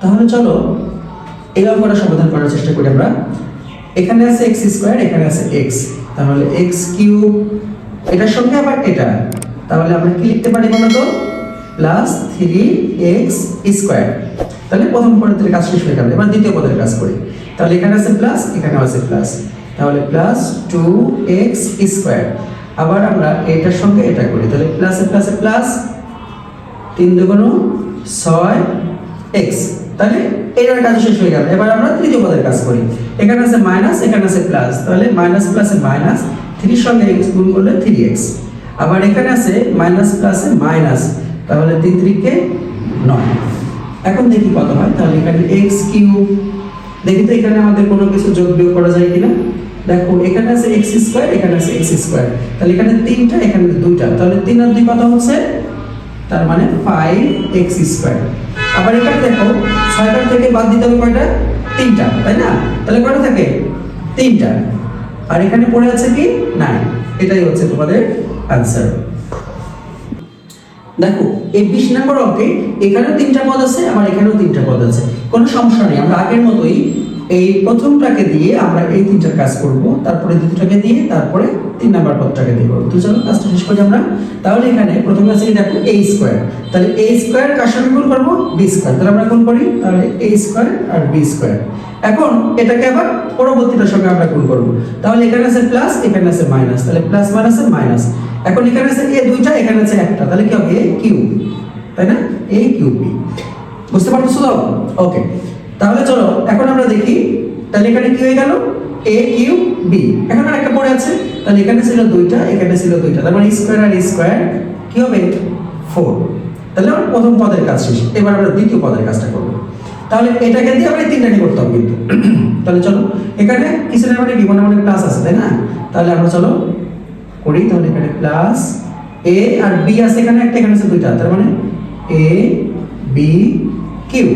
তাহলে চলো, এই অঙ্কটা সমাধান করার চেষ্টা করি আমরা। এখানে আছে এক্স স্কোয়ার এখানে আছে এক্স তাহলে এক্স কিউব এটার সঙ্গে আবার এটা। তাহলে আমরা কি লিখতে পারি বলো তো? প্লাস থ্রি এক্স স্কোয়ার তাহলে প্রথম পদের কাজ শেষ হয়ে গেল। এবার দ্বিতীয় পদের কাজ করি। তাহলে এখানে আছে প্লাস এখানে আছে প্লাস তাহলে প্লাস টু এক্স স্কোয়ার আবার আমরা এটার সঙ্গে এটা করি। তাহলে প্লাসে প্লাসে প্লাস তিন দুগুণ ছয় এক্স তাহলে এইবার কাজ শেষ হয়ে গেল। এবার আমরা তৃতীয় পদের কাজ করি। এখানে আছে মাইনাস এখানে আছে প্লাস তাহলে মাইনাস প্লাসে মাইনাস থ্রির সঙ্গে এক্স গুণ করলে থ্রি এক্স আবার এখানে আছে মাইনাস প্লাসে মাইনাস তাহলে তিন তিরিকে নয়। এখন দেখি কত হয়। তাহলে এখানে এক্স কিউ দেখি তো এখানে আমাদের কোনো কিছু যোগ বিয়োগ করা যায় কিনা? দেখো, এখানে আছে এক্স স্কোয়ার এখানে আছে এক্স স্কোয়ার তাহলে এখানে তিনটা, এখানে দুইটা। তাহলে তিন আর দুই কত হচ্ছে? তার মানে ফাইভ এক্স স্কোয়ার আবার এখানে দেখো, ছয়টার থেকে বাদ দিতে হবে কয়টা? তিনটা, তাই না? তাহলে কয়টা থাকে? তিনটা। আর এখানে পড়ে আছে কি? নাইন এটাই হচ্ছে তোমাদের আনসার দেখো, এই বিশ নম্বর অঙ্কে এখানেও তিনটা পদ আছে, আবার এখানেও তিনটা পদ আছে। কোনো সমস্যা নেই, আমরা আগের মতোই এই প্রথমটাকে দিয়ে আমরা এই তিনটার কাজ করব। তারপরে দ্বিতীয়টাকে দিয়ে তারপরে তিন নাম্বার পদটাকে দিয়ে করব। তো চলো, কাজটা শেষ করি আমরা। তাহলে এখানে প্রথম কাছে কি দেখো? এ স্কোয়ার তাহলে এ স্কোয়ার কার সঙ্গে গুণ করব? বি স্কোয়ার তাহলে আমরা গুণ করি, তাহলে এ স্কোয়ার আর বি স্কোয়ার এখন এটাকে আবার পরবর্তীটার সঙ্গে আমরা গুণ করব। তাহলে এখানে আছে প্লাস এখানে আছে মাইনাস তাহলে প্লাস মাইনাসে মাইনাস এখন এখানে আছে এ দুইটা, এখানে আছে একটা। তাহলে কি হবে? এ কিউ তাই না? এ কিউ বি বুঝতে পারছ তো? ওকে তাহলে চলো, এখন আমরা দেখি, তাহলে এখানে কি হয়ে গেল? এ কিউ বি এখন আর একটা পড়ে আছে, তাহলে এখানে ছিল দুইটা, এখানে ছিল দুইটা। তার মানে স্কোয়ার আর স্কোয়ার কি হবে? ফোর তাহলে আমার প্রথম পদের কাজ শেষ, এবার আমরা দ্বিতীয় পদের কাজটা করব। তাহলে এটাকে দিয়ে আমরা তিনটাকে করতে হবে কিন্তু। তাহলে চলো, এখানে না মানে কি মনে প্লাস আছে, তাই না? তাহলে আমরা চলো করি, তাহলে এখানে প্লাস এ আর বি আছে এখানে, একটা এখানে আছে দুইটা। তার মানে এ বি কিউ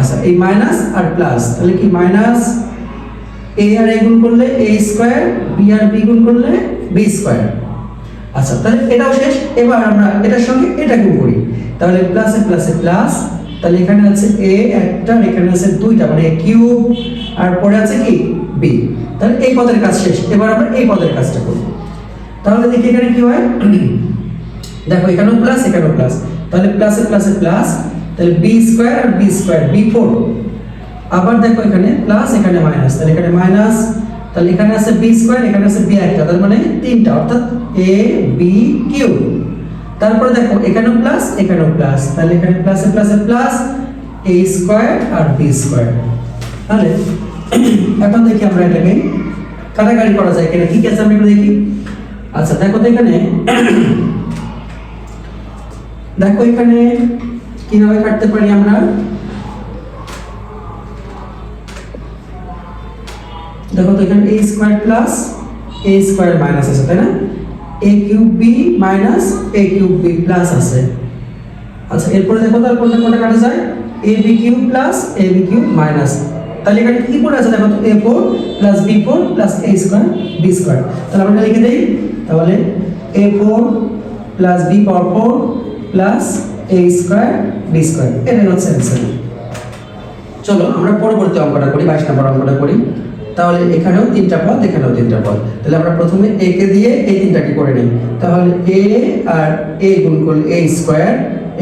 আচ্ছা এই মাইনাস আর প্লাস তাহলে কি মাইনাস এ আর এ গুণ করলে এ স্কোয়ার বি আর বি গুণ করলে বি স্কোয়ার আচ্ছা তাহলে এটাও শেষ, এবার আমরা এটার সঙ্গে এটা গুণ করি। তাহলে প্লাসে প্লাসে প্লাস তাহলে এখানে আছে এ একটা, আর এখানে আছে দুইটা মানে কিউব আর পরে আছে কি? বি তাহলে এই পদের কাজ শেষ, এবার আমরা এই পদের কাজটা করব তাহলে দেখি এখানে কি হয়? দেখো, এখানেও প্লাস এখানেও প্লাস তাহলে প্লাসে প্লাসে প্লাস তাহলে বি স্কোয়ার আর বি স্কোয়ার বি ফোর আবার দেখো এখানে প্লাস এখানে মাইনাস তাহলে এখানে মাইনাস তাহলে এখানে আছে বি স্কোয়ার এখানে আছে বি একটা, তার মানে তিনটা, অর্থাৎ এ বি কিউ তারপরে দেখো, এখানেও প্লাস এখানেও প্লাস তাহলে এখানে প্লাসে প্লাসে প্লাস এ স্কোয়ার আর বি স্কোয়ার তাহলে এখন দেখি আমরা এটাকে কাটাকাটি করা যায় কিনা। কি কি আছে আমরা একটু দেখি। আচ্ছা দেখো তো এখানে দেখো এখানে কীভাবে কাটতে পারি আমরা? দেখো তো এখানে A square plus A square minus আছে, তাই না? A cube B minus A cube B plus আছে। আচ্ছা এরপরে দেখো তার কোনটা কোনটা কাটা যায়? A B cube plus A B cube minus তাহলে এখানে কি পড়ে আছে? দেখো তো A four plus B four plus A square B square তাহলে আমরা লিখে দিই, তাহলে A four plus B power four plus A square B square এটাই হচ্ছে চলো, আমরা পরবর্তী অঙ্কটা করি, বাইশ নম্বর অঙ্কটা করি। তাহলে এখানেও তিনটা পদ, এখানেও তিনটা পদ। তাহলে আমরা প্রথমে এ কে দিয়ে এই তিনটাকে করে নিই? তাহলে এ আর এ গুণ করলে এ স্কোয়ার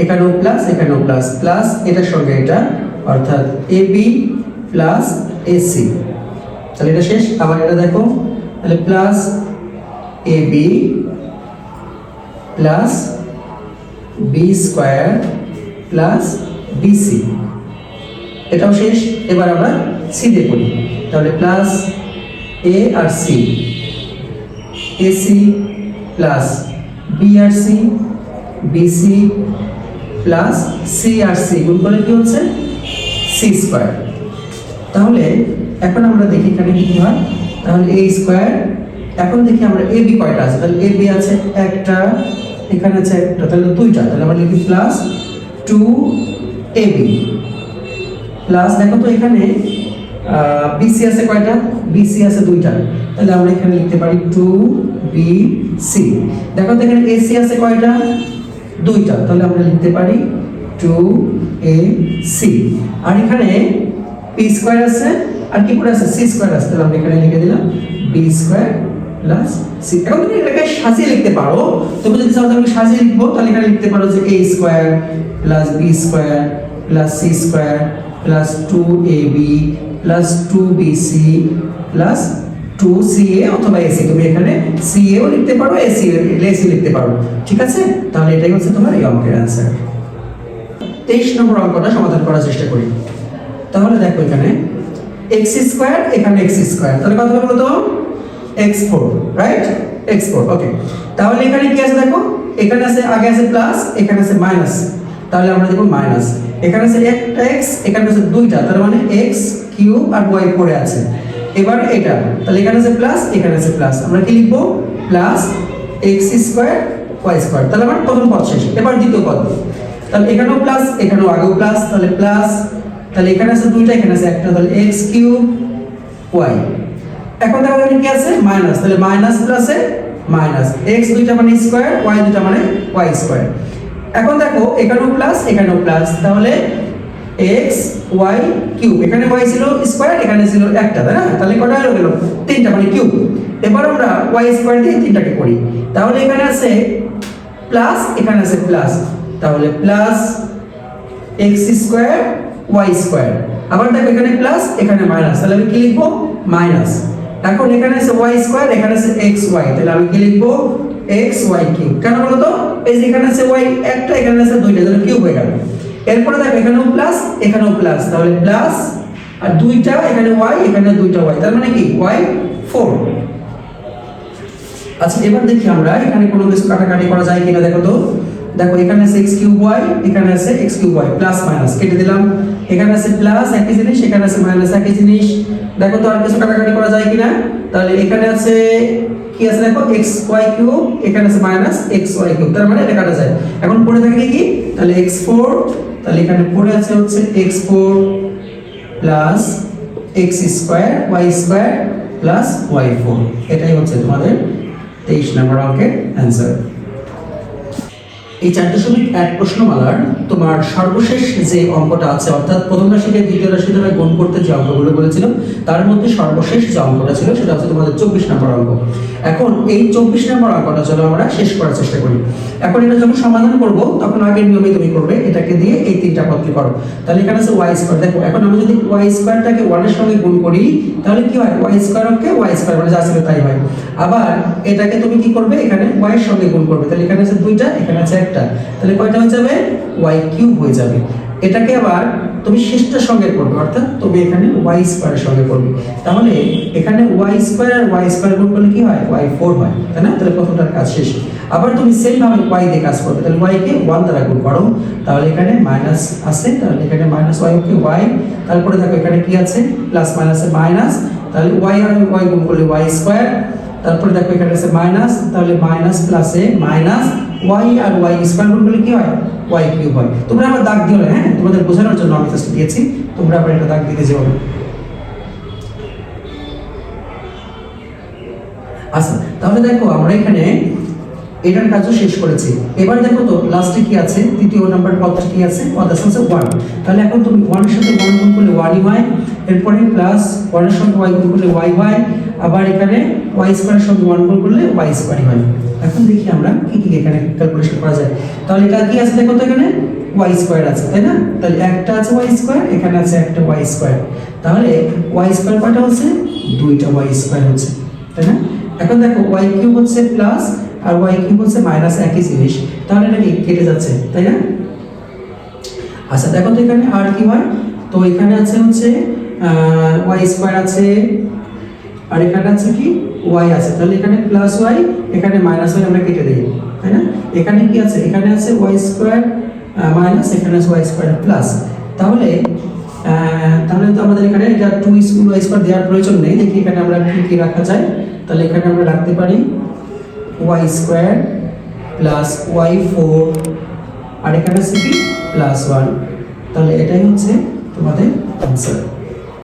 এখানেও প্লাস এখানেও প্লাস প্লাস এটার সঙ্গে এটা, অর্থাৎ A B plus A C তাহলে এটা শেষ, আবার এটা দেখো, তাহলে plus A B plus B square plus BC এটাও শেষ, এবার আমরা সি দিয়ে তাহলে প্লাস এ আর সি এসি প্লাস বি আর সি বিসি প্লাস সি আর সি গুণ করলে কি হচ্ছে? সি স্কোয়ার তাহলে এখন আমরা দেখি এখানে কি হয়। তাহলে এ স্কোয়ার এখন দেখি আমরা এ বি কয়টা আছে? তাহলে এ বি আছে একটা এখানে আছে একটা তাহলে দুইটা, তাহলে আমরা লিখি plus two A B plus দেখো তো এখানে বিসি আছে কয়টা? বিসি আছে দুইটা। তাহলে আমরা এখানে লিখতে পারি টু বি সি দেখো তো এখানে এসি আছে কয়টা? দুইটা। তাহলে আমরা লিখতে পারি টু এ সি আর এখানে পি স্কোয়ার আছে, আর কি করে আছে? সি স্কোয়ার আছে। তাহলে আমরা এখানে লিখে দিলাম বি স্কোয়ার প্লাস সি এখন তুমি এটাকে সাজিয়ে লিখতে পারো। তুমি যদি চাও আমি সাজিয়ে লিখব, তাহলে এখানে লিখতে পারো যে A square plus B square plus C square plus two A B plus two B C plus two C A অথবা এসি তুমি এখানে সি এও লিখতে পারো এসি এসি লিখতে পারো। ঠিক আছে? তাহলে এটাই হচ্ছে তোমার এই অঙ্কের অ্যান্সার তেইশ নম্বর অঙ্কটা সমাধান করার চেষ্টা করি। তাহলে দেখো এখানে এক্স স্কোয়ার এখানে এক্স স্কোয়ার তাহলে কত হবে বলতো? X four right X four okay তাহলে এখানে কি আছে দেখো? এখানে আছে, আগে আছে প্লাস এখানে আছে মাইনাস তাহলে আমরা দেখব মাইনাস এখানে আছে একটা এক্স এখানে আছে দুইটা, তার মানে এক্স কিউব আর ওয়াই পড়ে আছে। এবার এটা, তাহলে এখানে আছে প্লাস এখানে আছে প্লাস আমরা কি লিখব? Plus X square Y square তাহলে আমার প্রথম পদ শেষ। এবার দ্বিতীয় পদ। তাহলে এখানেও প্লাস এখানেও আগেও প্লাস তাহলে প্লাস তাহলে এখানে আছে দুইটা, এখানে আছে একটা, তাহলে এক্স কিউব ওয়াই এখন দেখো এখানে কি আছে? মাইনাস। তাহলে মাইনাস প্লাসে মাইনাস। এক্স দুইটা মানে স্কোয়ার ওয়াই দুইটা মানে ওয়াই স্কোয়ার এখন দেখো, এখানেও প্লাস এখানেও প্লাস তাহলে এক্স ওয়াই কিউব এখানে ওয়াই ছিল স্কোয়ার এখানে ছিল একটা, তাই না? তাহলে কটা হলো গেল? তিনটা মানে কিউব এবার আমরা ওয়াই স্কোয়ার দিয়ে তিনটাকে করি। তাহলে এখানে আছে প্লাস এখানে আছে প্লাস তাহলে plus X square Y square আবার দেখো এখানে প্লাস এখানে মাইনাস তাহলে আমি কি লিখব? মাইনাস এখন এখানে আছে ওয়াই স্কোয়ার এখানে আছে এক্স ওয়াই তাহলে আমি কি লিখব? এক্স ওয়াই কিউব কেন বলো তো এই যে এখানে আছে ওয়াই একটা, এখানে আছে দুইটা, তাহলে কিউব হয়ে গেল। এরপরে দেখো, এখানেও প্লাস এখানেও প্লাস তাহলে প্লাস আর দুইটা, এখানে ওয়াই এখানে দুইটা ওয়াই তার মানে কি? ওয়াই ফোর আচ্ছা এবার দেখি আমরা, এখানে কোনো কিছু কাটাকাটি করা যায় কিনা, দেখো তো। দেখো, এখানে আছে এক্স কিউব ওয়াই এখানে আছে X cube Y plus minus কেটে দিলাম। এখানে আছে প্লাস একই জিনিস, এখানে আছে মাইনাস একই জিনিস। দেখো তো আর কিছু কাটাকাটি করা যায় কিনা? তাহলে এখানে আছে, কি আছে দেখো? এক্স ওয়াই কিউব এখানে আছে মাইনাস এক্স ওয়াই কিউব তার মানে এটা কাটা যায়। এখন পড়ে থাকে কি? তাহলে এক্স ফোর তাহলে এখানে পড়ে আছে হচ্ছে X four plus X square Y square plus Y four এটাই হচ্ছে তোমাদের তেইশ নম্বর অঙ্কের অ্যান্সার এই চার দশমিক এক প্রশ্নমালার তোমার সর্বশেষ যে অঙ্কটা আছে, অর্থাৎ প্রথম রাশি থেকে দ্বিতীয় রাশি দ্বারা গুণ করতে যে অঙ্কগুলো বলেছিলাম, তার মধ্যে সর্বশেষ যে অঙ্কটা ছিল, সেটা হচ্ছে তোমাদের চব্বিশ নম্বর অঙ্ক। এখন এই চব্বিশ নম্বর অঙ্কটা চলো আমরা শেষ করার চেষ্টা করি। এখন এটা যখন সমাধান করব, তখন আগের নিয়মে তুমি করবে, এটাকে দিয়ে এই তিনটা পদকে করো। তাহলে এখানে আছে ওয়াই স্কোয়ার। দেখো, এখন আমি যদি ওয়াই স্কোয়ারটাকে ওয়ানের সঙ্গে গুণ করি, তাহলে কি হয়? ওয়াই স্কোয়ারকে ওয়াই স্কোয়ার মানে যা ছিল তাই হয়। আবার এটাকে তুমি কি করবে? এখানে ওয়াই এর সঙ্গে গুণ করবে। তাহলে এখানে আছে দুইটা, এখানে আছে একটা, তাহলে কয়টা হয়ে যাবে? ওয়াই কিউব হয়ে যাবে। এটাকে আবার তুমি শেষটার সঙ্গে করবে, অর্থাৎ তুমি এখানে ওয়াই স্কোয়ারের সঙ্গে করবে। তাহলে এখানে ওয়াই স্কোয়ার আর ওয়াই স্কোয়ার গুণ করলে কি হয়? ওয়াই ফোর হয়, তাই না? তাহলে প্রথমটার কাজ শেষ। আবার তুমি সেম ভাবে ওয়াই দিয়ে কাজ করবে, তাহলে ওয়াই কে ওয়ান দ্বারা গুণ করো। তাহলে এখানে মাইনাস আছে, তাহলে এখানে মাইনাস ওয়াই ওকে ওয়াই তারপরে দেখো এখানে কি আছে? প্লাস মাইনাসে মাইনাস তাহলে ওয়াই আর ওয়াই গুণ করলে ওয়াই স্কোয়ার তারপরে দেখো এখানে আছে মাইনাস তাহলে মাইনাস প্লাসে মাইনাস ওয়াই আর ওয়াই স্কোয়ার গুণ করলে কি হয়? ওয়াই কিউব হয়। তোমরা আবার দাগ দিও না হ্যাঁ? তোমাদের বোঝানোর জন্য আমি জাস্ট দিয়েছি। তোমরা আবার এটা দাগ দিতে যেও আচ্ছা তাহলে দেখো আমরা এখানে এটার কাজও শেষ করেছি। এবার দেখো তো লাস্টে কি আছে? তৃতীয় নাম্বার পদটা কি আছে? পদ আছে হচ্ছে ওয়ান তাহলে এখন তুমি ওয়ানের সাথে ওয়ান গুণ করলে ওয়ানই হয়, এরপরে প্লাস ওয়ানের সঙ্গে ওয়াই গুণ করলে ওয়াই হয়, আবার এখানে ওয়াই স্কোয়ারের সঙ্গে ওয়ান গুণ করলে ওয়াই স্কোয়ারই হয়। এখন দেখি আমরা কি কি এখানে ক্যালকুলেশন করা যায়। তাহলে এটা কি আছে দেখো তো এখানে? ওয়াই স্কোয়ার আছে, তাই না? তাহলে একটা আছে ওয়াই স্কোয়ার এখানে আছে একটা ওয়াই স্কোয়ার তাহলে ওয়াই স্কোয়ার কয়টা হচ্ছে, দুইটা ওয়াই স্কোয়ার হচ্ছে, তাই না? এখন দেখো ওয়াই কিউব হচ্ছে প্লাস আর ওয়াই কিউব হচ্ছে মাইনাস একই জিনিস। তাহলে এটা কি কেটে যাচ্ছে, তাই না? আচ্ছা দেখো তো এখানে আর কি হয়। তো এখানে আছে হচ্ছে ওয়াই স্কোয়ার আছে, আর এখানে আছে কি? ওয়াই আছে, তাহলে এখানে প্লাস ওয়াই এখানে মাইনাস ওয়াই আমরা কেটে দিই, তাই না? এখানে কি আছে? এখানে আছে ওয়াই স্কোয়ার মাইনাস এখানে আছে ওয়াই স্কোয়ার প্লাস তাহলে তাহলে তো আমাদের এখানে এটা টু স্কুল ওয়াই স্কোয়ার দেওয়ার প্রয়োজন নেই, দেখি এখানে আমরা কি কি রাখা যায়। তাহলে এখানে আমরা রাখতে পারি Y square plus Y four আর এখানে আছে কি? প্লাস ওয়ান তাহলে এটাই হচ্ছে তোমাদের আনসার